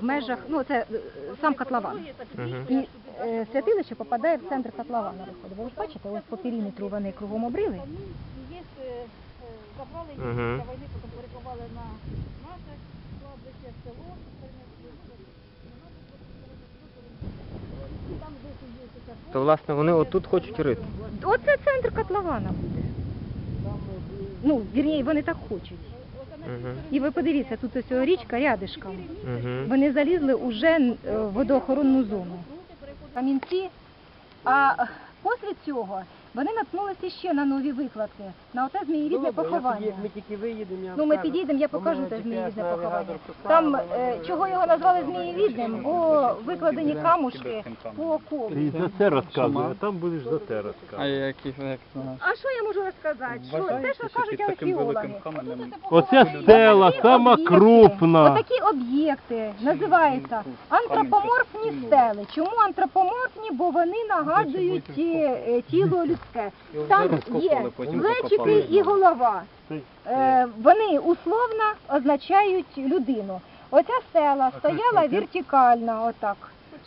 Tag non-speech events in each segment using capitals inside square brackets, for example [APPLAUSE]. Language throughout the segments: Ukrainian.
в межах, ну це е, сам котлован. І е, святилище попадає в центр котлована. Виходить. Ви ж бачите, ось по периметру вони кругом обрили. Забрали їх Мгм. після війни, потім переховали на наше кладбище, село. перенесли. Там досі є така То власне вони отут хочуть рити. Оце центр котлована буде. Ну, вірніше, вони так хочуть. Угу. І ви подивіться, тут ось річка рядишком. Угу. Вони залізли уже е, в водоохоронну зону. Камінці. А після цього вони наткнулися ще на нові викладки, на оте змієвідне поховання. Ми тільки виїдемо, я Ну, ми підійдемо, я покажу те GPS поховання. Там е, чого його назвали змієвідним, бо викладені камушки по колу. За це розказує, а там будеш за це розказувати. А як знаєш? А що я можу розказати? Що те, що кажуть археологи? Оця стела сама крупна. Отакі об'єкти називаються антропоморфні стели. Чому антропоморфні? Бо вони нагадують е, тіло людське. [LAUGHS] Там є плечики і голова. Е, Вони условно означають людину. Оця стела стояла вертикально, отак.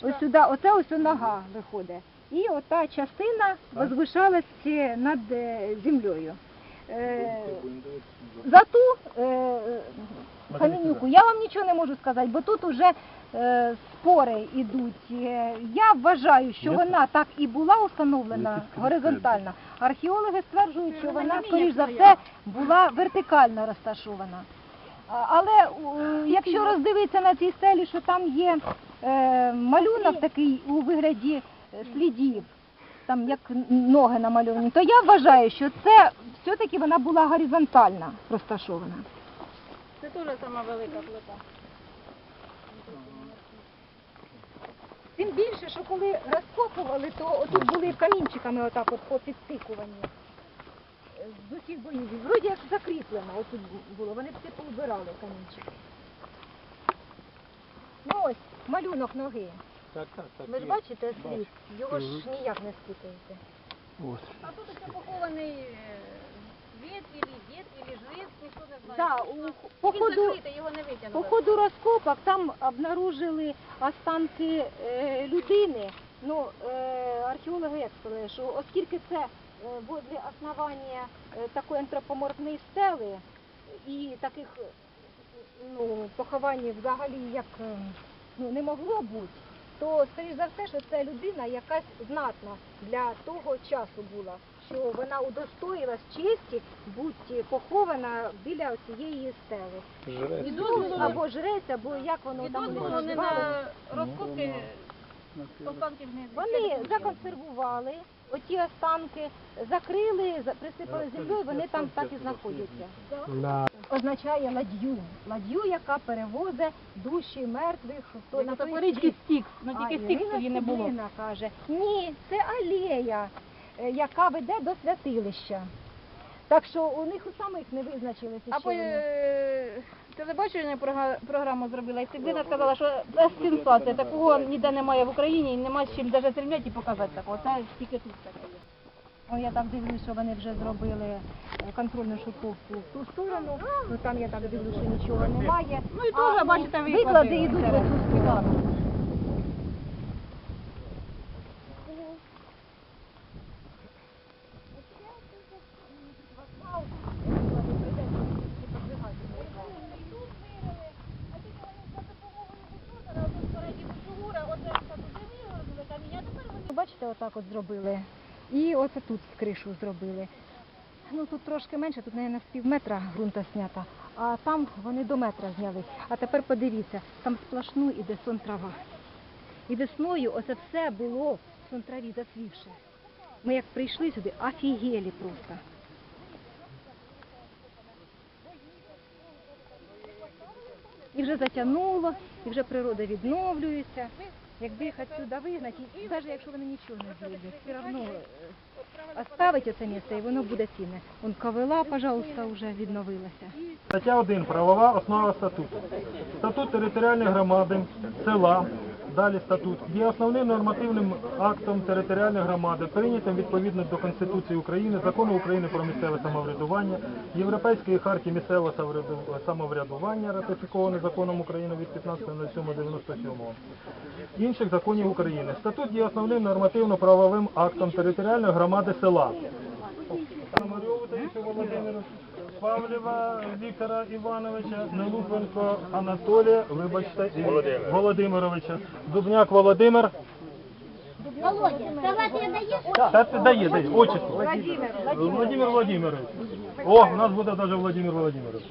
Ось сюди, оце ось нога виходить. І ота частина возвишалась е, над е, землею. Е, За ту е, каменюку я вам нічого не можу сказати, бо тут уже е, спори йдуть. Я вважаю, що вона так і була установлена горизонтально. Археологи стверджують, що вона, скоріш за все, була вертикально розташована. Але якщо роздивитися на цій стелі, що там є е, малюнок такий у вигляді слідів, там як ноги намальовані, то я вважаю, що це все-таки вона була горизонтально розташована. Це теж сама велика плита. Тим більше, що коли розкопували, то отут були камінчиками отак от попідтикувані. З усіх боїв. Вроді як закріплено отут було. Вони всі поубирали камінчики. Ну ось, малюнок ноги. Так, так, так. Ви ж бачите слід? Його ж ніяк не спутаєте. А тут е, ніхто не знає. Так, у Він походу, закритий, його не по ходу розкопок там обнаружили останки е, людини. Ну, е, археологи як сказали, що оскільки це е, возле основання е, такої антропоморфної стели і таких е, ну, поховань взагалі як е, ну, не могло бути, то скоріш за все, що це людина якась знатна для того часу була, що вона удостоїлась честі бути похована біля цієї стели. Жрець. І дозволу, Або жрець, або як воно і там дозволу не називали. на розкопки останків не Вони законсервували оті останки, закрили, за- присипали землею, вони там так і знаходяться. На Означає ладью. Ладью, яка перевозить душі мертвих. Хто на той світ. стікс, ну А тільки стікс Ірина тоді не було. Стеблина каже, ні, це алея, яка веде до святилища. Так що у них у самих не визначилися. А що по вони. е, телебачення прога- програму зробила, і Стеблина сказала, що це сенсація, такого ніде немає в Україні, і нема з чим навіть зрівняти і показати такого. Це тільки тут таке є. О, я так дивлюсь, що вони вже зробили е, контрольну шуковку в ту сторону. Ну там я так дивлюсь, що нічого немає. Ну і теж, бачите, виклади виклади йдуть в цю сторону. Бачите, отак от зробили. І оце тут кришу зробили. Ну тут трошки менше, тут, мабуть, з пів метра ґрунта знята, а там вони до метра зняли. А тепер подивіться, там сплошну іде сон трава. І весною оце все було в сон траві зацвівше. Ми як прийшли сюди, офігелі просто. І вже затягнуло, і вже природа відновлюється. Якби їх отсюда вигнати, і навіть якщо вони нічого не зроблять, все одно оставити це місце і воно буде цінне. Вон ковила, пожалуйста, вже відновилася. Стаття 1. Правова основа статуту. Статут територіальної громади села Далі статут є основним нормативним актом територіальної громади, прийнятим відповідно до Конституції України, закону України про місцеве самоврядування, Європейської хартії місцевого самоврядування, ратифікований законом України від 15.07.97, інших законів України. Статут є основним нормативно-правовим актом територіальної громади села. Павлєва Віктора Івановича, Нелупенко Анатолія, вибачте, і Володимировича, Дубняк Володимир. Володя, салат я? Та ти дає, дає, отчество. Владимир, Владимир Владимирович. О, у нас буде навіть Владимир Володимирович.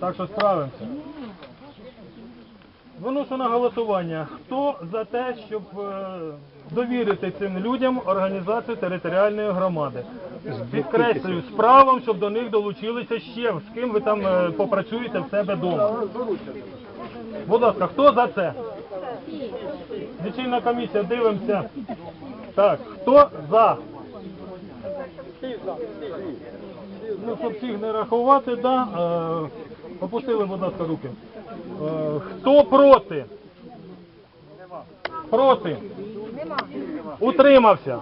Так що справимося. Виношу на голосування. Хто за те, щоб е, довірити цим людям організацію територіальної громади? Підкреслюю, з правом, щоб до них долучилися ще, з ким ви там е, попрацюєте в себе вдома. Будь ласка, хто за це? Лічильна комісія, дивимося. Так, хто за? Ну, щоб всіх не рахувати, да. Е, опустили, будь ласка, руки. Е, хто проти? Проти? Утримався?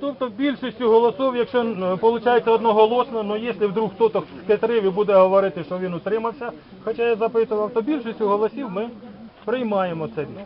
Тобто більшістю голосів, якщо виходить одноголосно, але якщо вдруг хтось схитрив і буде говорити, що він утримався, хоча я запитував, то більшістю голосів ми приймаємо це рішення.